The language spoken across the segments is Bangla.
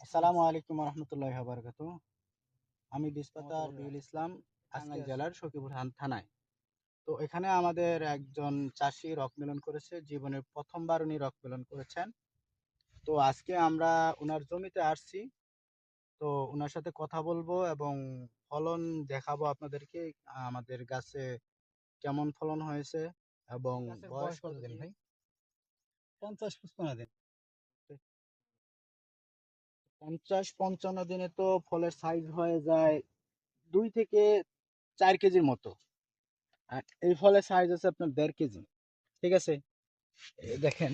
আসসালামু আলাইকুম রহমতুল্লাহ বারকাত আমি বিসপাতা রবিউল ইসলাম টাঙ্গাইল জেলার সখীপুর থান- থানায়। তো এখানে আমাদের একজন চাষি রক মিলন করেছে জীবনের প্রথমবার উনি রক মিলন করেছেন। তো আজকে আমরা ওনার জমিতে আসছি। তো ওনার সাথে কথা বলব এবং ফলন দেখাবো আপনাদেরকে আমাদের গাছে কেমন ফলন হয়েছে এবং বয়স বয়স কত কতদিন? দিন ভাই? পঞ্চাশ পঁচপান্ন দিন। পঞ্চাশ পঞ্চান্ন দিনে তো ফলের সাইজ হয়ে যায় দুই থেকে চার কেজির মতো। আর এই ফলের সাইজ আছে আপনার দেড় কেজি ঠিক আছে? দেখেন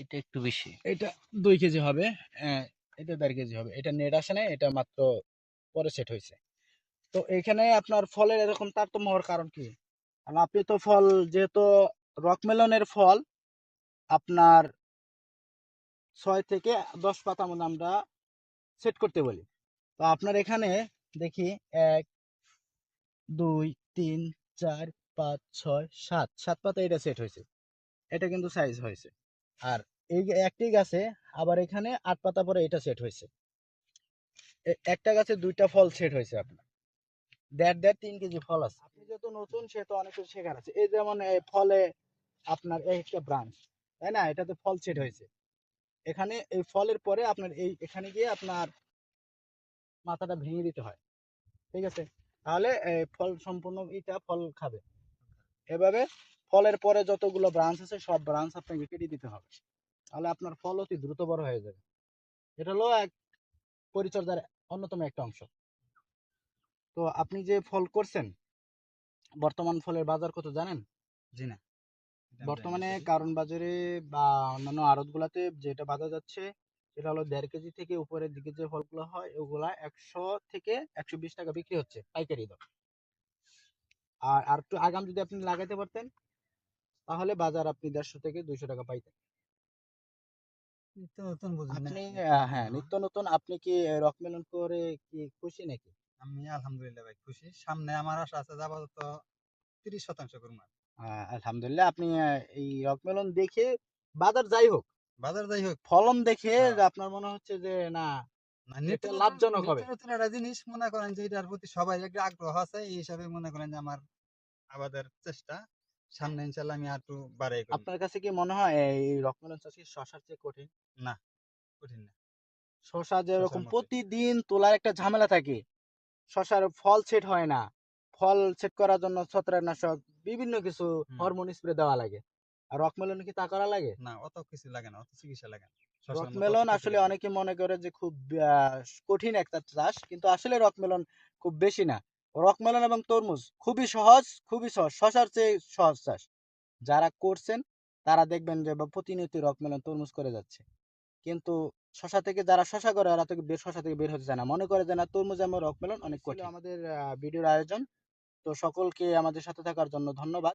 এটা একটু বেশি। এটা দুই কেজি হবে এটা দেড় কেজি হবে। এটা নেট আসে না এটা মাত্র পরে সেট হয়েছে। তো এখানে আপনার ফলের এরকম তারতম্য হওয়ার কারণ কি? কারণ আপনি তো ফল যেহেতু রকমেলনের ফল আপনার ছয় থেকে দশ পাতা মতো আমরা সেট করতে বলি। তো আপনার এখানে দেখি এক, দুই, তিন, চার, পাঁচ, ছয়, সাত। সাত পাতা এটা সেট হয়েছে। এটা কিন্তু সাইজ হয়েছে। আর এই একটি গাছে আবার এখানে আট পাতা পরে এটা সেট হয়েছে। একটা গাছে দুইটা ফল সেট হয়েছে আপনার। দেড় দেড় তিন কেজি ফল আছে। আপনি যেহেতু নতুন সেহেতু অনেক কিছু শেখার আছে। এই যেমন ফলে আপনার এই একটা ব্রাঞ্চ তাই না? এটাতে ফল সেট হয়েছে। এখানে এই ফলের পরে আপনার এই এখানে গিয়ে আপনার মাথাটা ভেঙে দিতে হয়। ঠিক আছে? তাহলে ফল সম্পূর্ণ এটা ফল খাবে। এভাবে ফলের পরে যতগুলো ব্রাঞ্চ আছে, সব ব্রাঞ্চ আপনাকে কেটে দিতে হবে। তাহলে আপনার ফল অতি দ্রুত বড় হয়ে যাবে। এটা হলো এক পরিচর্যার অন্যতম একটা অংশ। তো আপনি যে ফল করছেন, বর্তমান ফলের বাজার কত জানেন? জি না। বর্তমানে কারণ বাজারে বা অন্যান্য আড়ত গুলাতে যেটা বাজার যাচ্ছে সেটা হলো দেড় কেজি থেকে উপরের দিকে যে ফলগুলো হয় ওগুলা একশো থেকে একশো বিশ টাকা বিক্রি হচ্ছে পাইকারি দর। আর আর একটু আগাম যদি আপনি লাগাইতে পারতেন তাহলে বাজার আপনি দেড়শো থেকে দুইশো টাকা পাইতেন। নিত্য নতুন বুঝুন আপনি হ্যাঁ নিত্য নতুন আপনি কি রকমেলন করে কি খুশি নাকি? আমি আলহামদুলিল্লাহ ভাই খুশি। সামনে আমার আশা আছে আপাতত তিরিশ শতাংশ করব আলহামদুলিল্লাহ আপনি এই রকমেলন দেখে বাজার যাই হোক বাজার যাই হোক। ফলন দেখে হ্যাঁ। আপনার মনে হচ্ছে যে না না, লাভজনক হবে। নতুন একটা জিনিস মনে করেন যে এটার প্রতি সবাই একটা আগ্রহ আছে এই হিসাবে মনে করেন যে আমার আবাদের চেষ্টা। সামনে আমি আর একটু বাড়াই করব। আপনার কাছে কি মনে হয় এই রকমেলন চাষ কি শশার চেয়ে কঠিন? কঠিন না। শশা যেরকম প্রতিদিন তোলার একটা ঝামেলা থাকে শশার ফল সেট হয় না। ফল সেট করার জন্য ছত্রাকনাশক বিভিন্ন কিছু হরমোন স্প্রে দেওয়া লাগে। আর রকমেলন কি তা করা লাগে? না অত কিছু লাগে না অত চিকিৎসা লাগে না। রকমেলন আসলে অনেকে মনে করে যে খুব কঠিন একটা চাষ কিন্তু আসলে রকমেলন খুব বেশি না। রকমেলন এবং তরমুজ খুবই সহজ খুবই সহজ শশার চেয়ে সহজ চাষ। যারা করছেন তারা দেখবেন যে বা প্রতিনিয়ত রকমেলন তরমুজ করে যাচ্ছে। কিন্তু শশা থেকে যারা শশা করে ওরা থেকে শশা থেকে বের হতে চায় না। মনে করে যে না তরমুজ এবং রকমেলন অনেক কঠিন। আমাদের ভিডিওর আয়োজন। তো সকলকে আমাদের সাথে থাকার জন্য ধন্যবাদ।